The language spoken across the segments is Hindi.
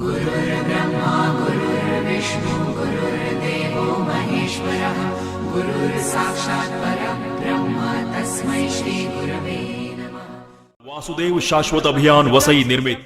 गुरुर्ब्रह्मा गुरुर्विष्णु गुरुर्देवो महेश्वरः गुरुर्साक्षात् परं ब्रह्म तस्मै श्रीगुरवे वासुदेव शाश्वत अभियान वसई निर्मित।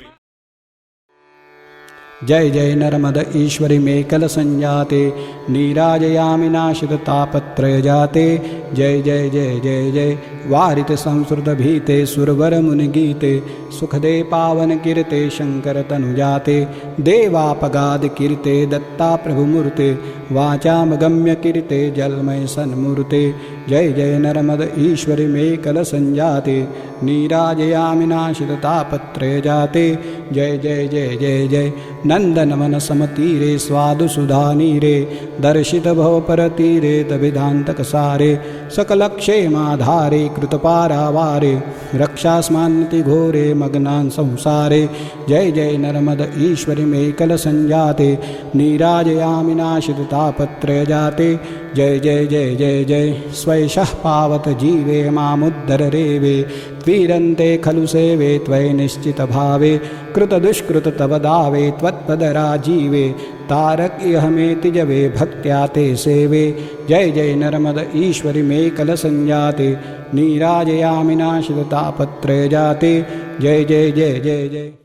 जय जय नर्मद ईश्वरिमेकलसंजाते नीराजयामिनाशिकतापत्रय जाते। जय जय जय जय जय। वारित संस्कृत भीते, सुरवर मुनि गीते, सुखदे पावन कीर्ते, शंकर तनुजाते देवापगाद कीर्ते, दत्ता प्रभुमूर्ते वाचाम गम्य कीर्ते, जलमय सन्मूर्ते, जय जय नर्मद ईश्वरि मेकल संजाते, नीराजयामि नाशित तापत्रय जाते, जय जय जय जय जय नंदनवन समतीरे स्वादु सुधानीरे दर्शित भव परतीरे तभिदान्तक सारे सकलक्षेमाधारे कृतपारावारे, रक्षास्मान्ति घोरे मग्नान् संसारे। जय जय नर्मद ईश्वरि मेकल संजाते नीराजयामि नाशितापत्रय जाते जय जय जय जय जय, स्वैषः पावत जीवे मामुद्धर रेवे। त्वीरन्ते खलु सेवे त्वयि निश्चितभावे कृतदुष्कृत तव दावे, त्वत्पदराजीवे, तारक इहमेति जवे भक्त्या ते सेवे। जय जय नर्मद ईश्वरि मेकल संजाते नीराजयामि नाशित जाते। जय जय जय जय जय।